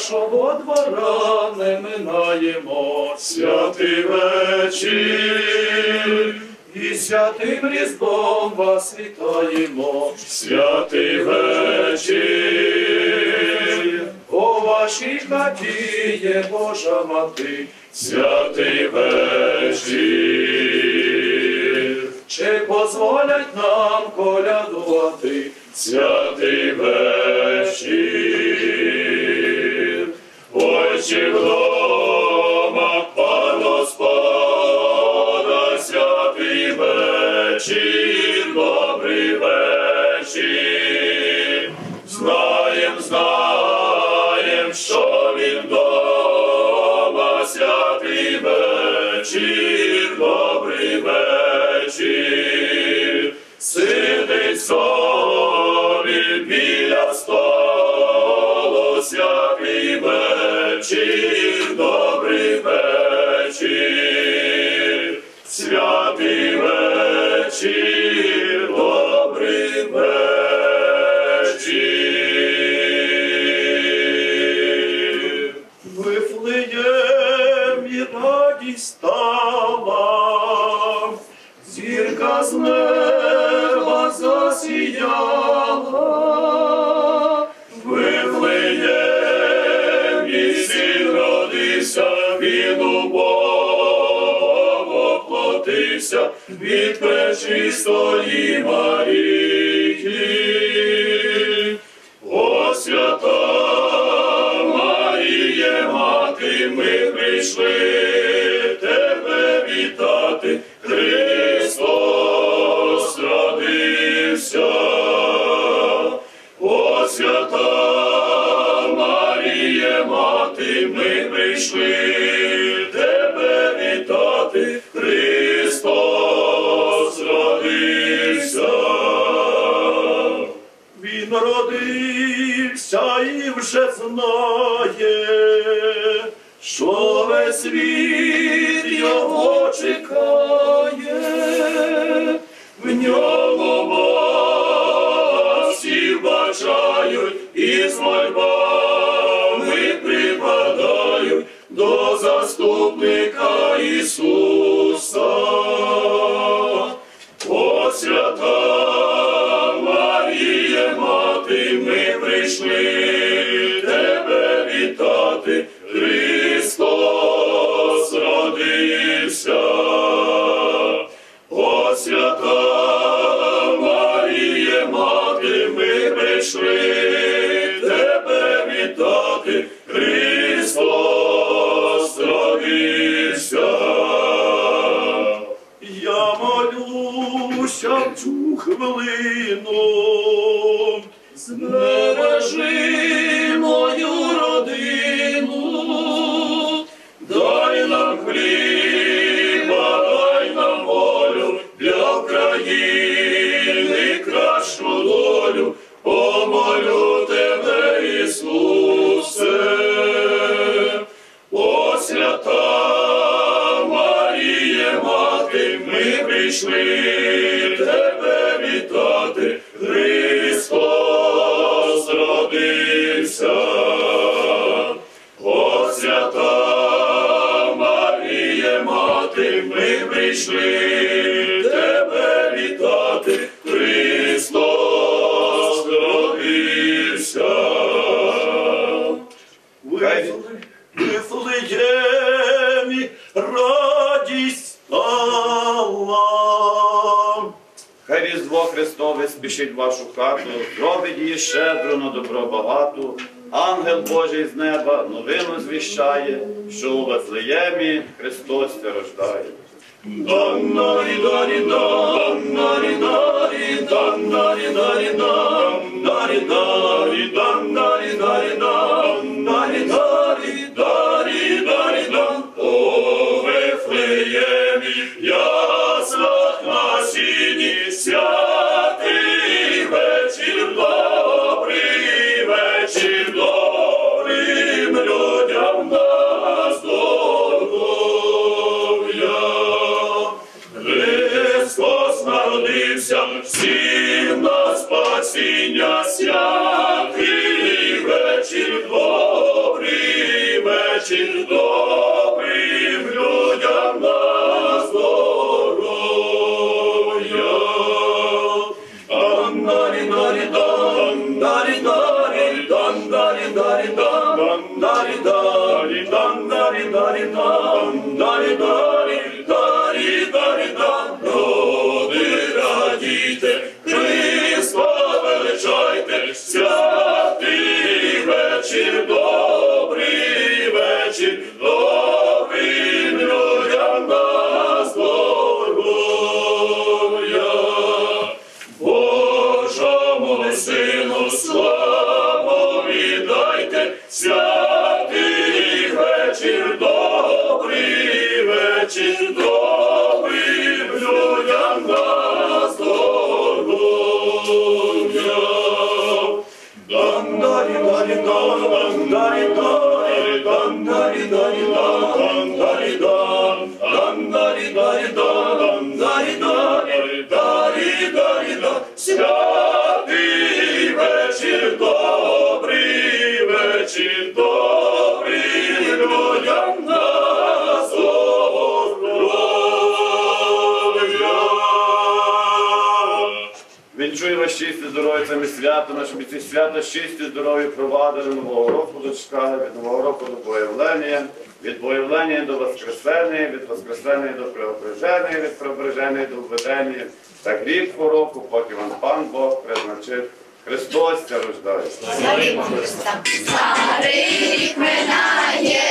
Ми вашого двора не минаємо, святий вечір, і святим різдвом вас вітаємо, святий вечір. У вашій хаті є Божа мати, святий вечір. Чи позволять нам колядувати, святий вечір? Чи вдома пан Господа, святий вечір, засіяла, Вифлеємі син родився, він у Бога воплотився, від пречистої Марії. О, свята Маріє, мати, ми прийшли і вже знає, що весь світ його чекає, в ньому всі бачають і з мольбами припадають до заступника Ісуса. Маріє, мати, ми тебе вітати, Христос. Я молюся в цю хвилину, В вашу хату, зробить її щедро на добро багату. Ангел Божий з неба новину звіщає, що у Вифлеємі Христос ся рождає. Донорі, дарі донорі, нарі донорі, дам, нарі дарі дам, нарі Я святий вечір добрий вечір добрий. Вінчую вас щасті, здоров'я, цими святами, щоб ці свята щасті, здоров'я провадили нового року дочка, від нового року до появлення, від появлення до воскресення, від воскресення до преображення, від преображення до введення. Так рік по року, поки вам пан Бог призначив. Христос рождає. Старий рік минає,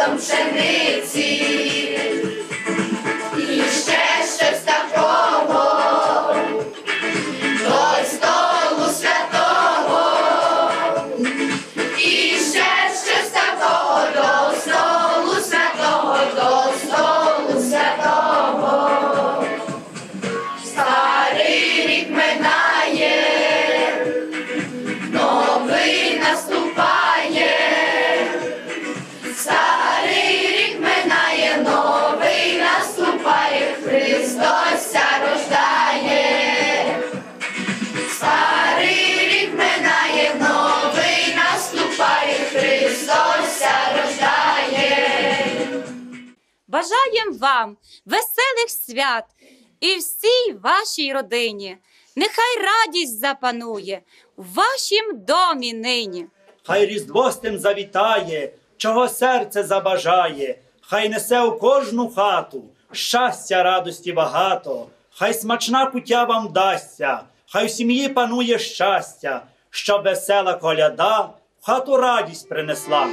медом пшениці. Бажаєм вам веселих свят і всій вашій родині. Нехай радість запанує в вашім домі нині. Хай Різдво з тим завітає, чого серце забажає, хай несе у кожну хату щастя, радості багато, хай смачна куття вам дасться, хай в сім'ї панує щастя, щоб весела коляда в хату радість принесла.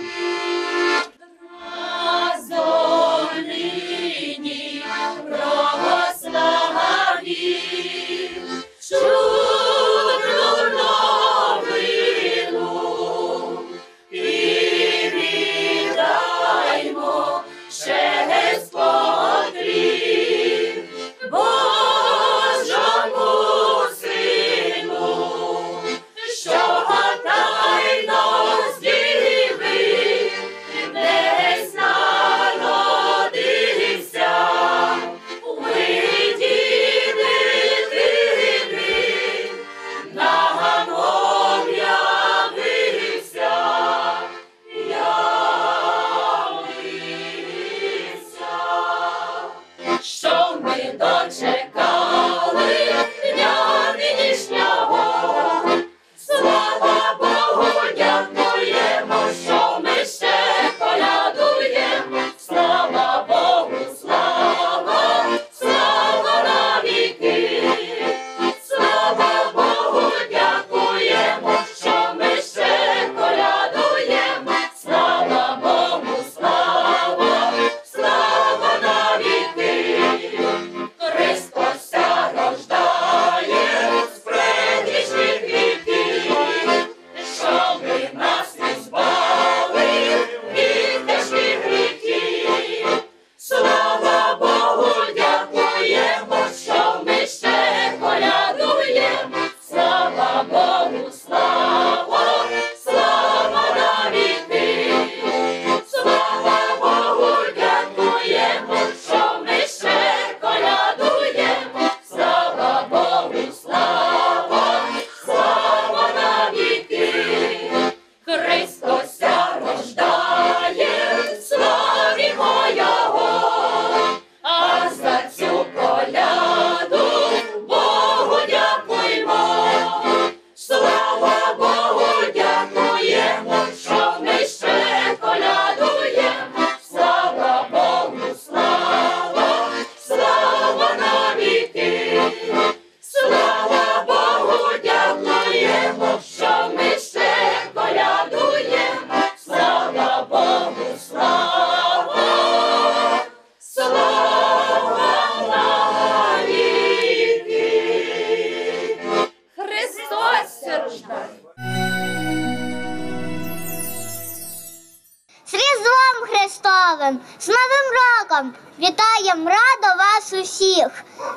Христовим, з Новим роком! Вітаєм радо вас усіх!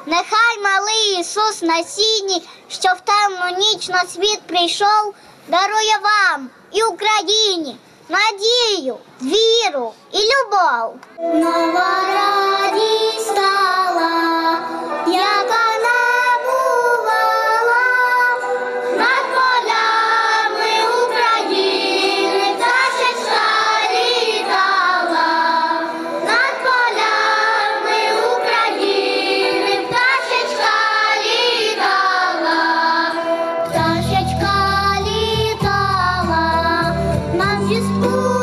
Нехай малий Ісус на сіні, що в темну ніч на світ прийшов, дарує вам і Україні надію, віру і любов. Нова радість стала, яка не нам звістку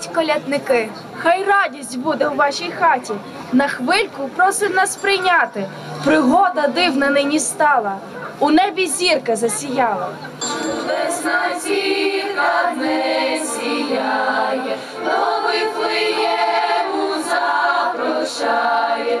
Ідіть, колядники, хай радість буде у вашій хаті. На хвильку просить нас прийняти. Пригода дивна нині стала. У небі зірка засіяла. Чудесна зірка не сіяє, до вифлеєму запрошає.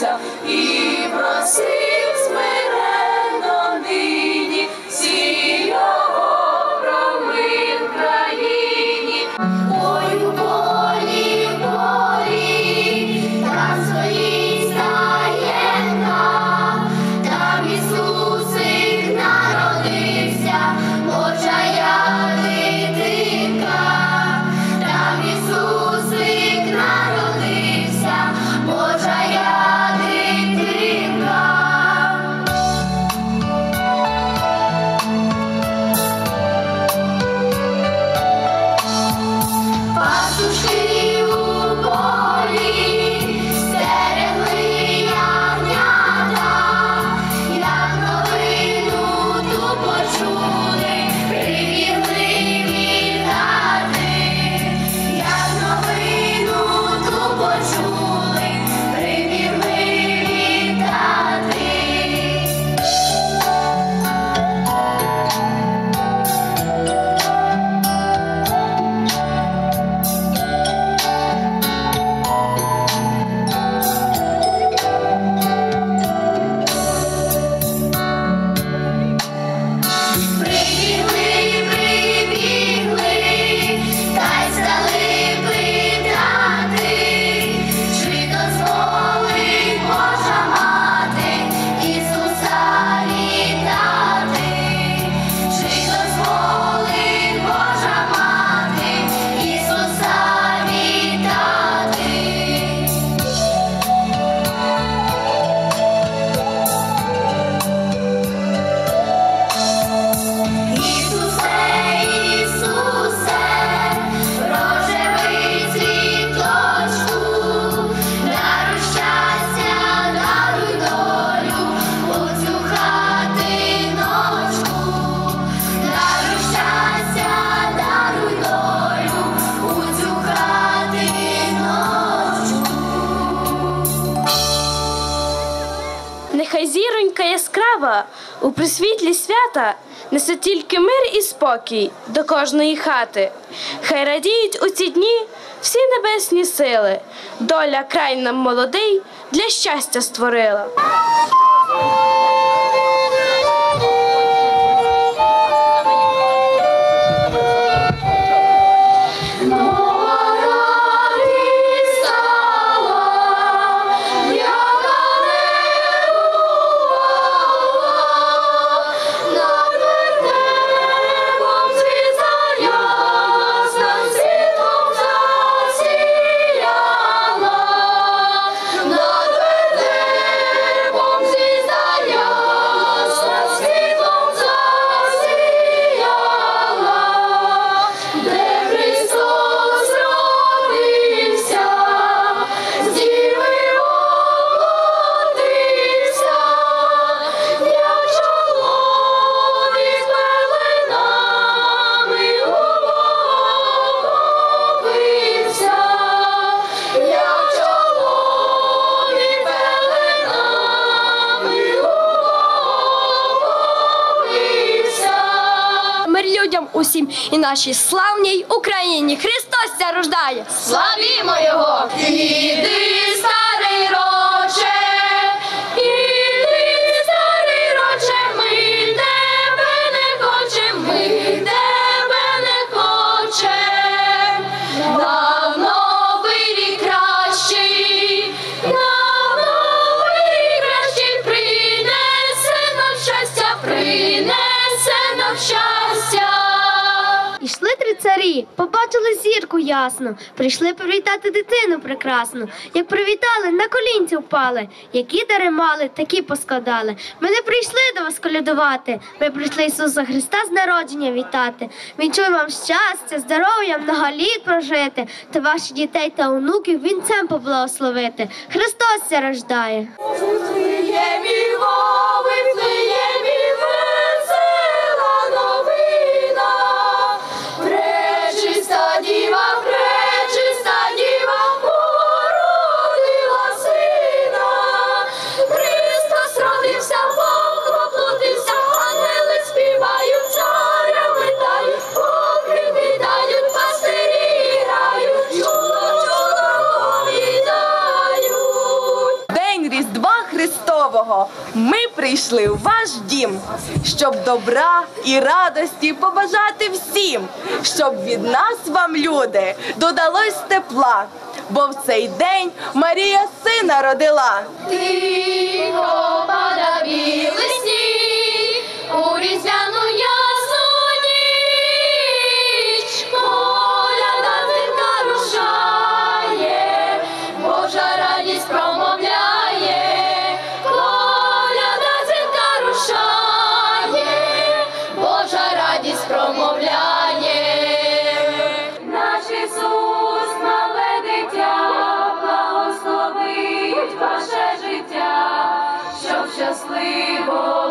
yourself. свята несе тільки мир і спокій до кожної хати. Хай радіють у ці дні всі небесні сили, доля край нам молодий для щастя створила. і нашій славній Україні. Христос ця рождає! Славімо Його! Іди! лікарі, побачили зірку ясну, прийшли привітати дитину прекрасну. Як привітали, на колінці впали. Які дари мали, такі поскладали. Ми не прийшли до вас колядувати. Ми прийшли Ісуса Христа з народження вітати. Він вам щастя, здоров'я, много літ прожити. Та ваших дітей та онуків вінцем поблагословити. Христос ся рождає. Виплиє мій Бог, виплиє мій Бог. Владивосток. Великого ми прийшли в ваш дім, щоб добра і радості побажати всім, щоб від нас вам, люди, додалось тепла, бо в цей день Марія сина родила. Тихо, падаві. just leave all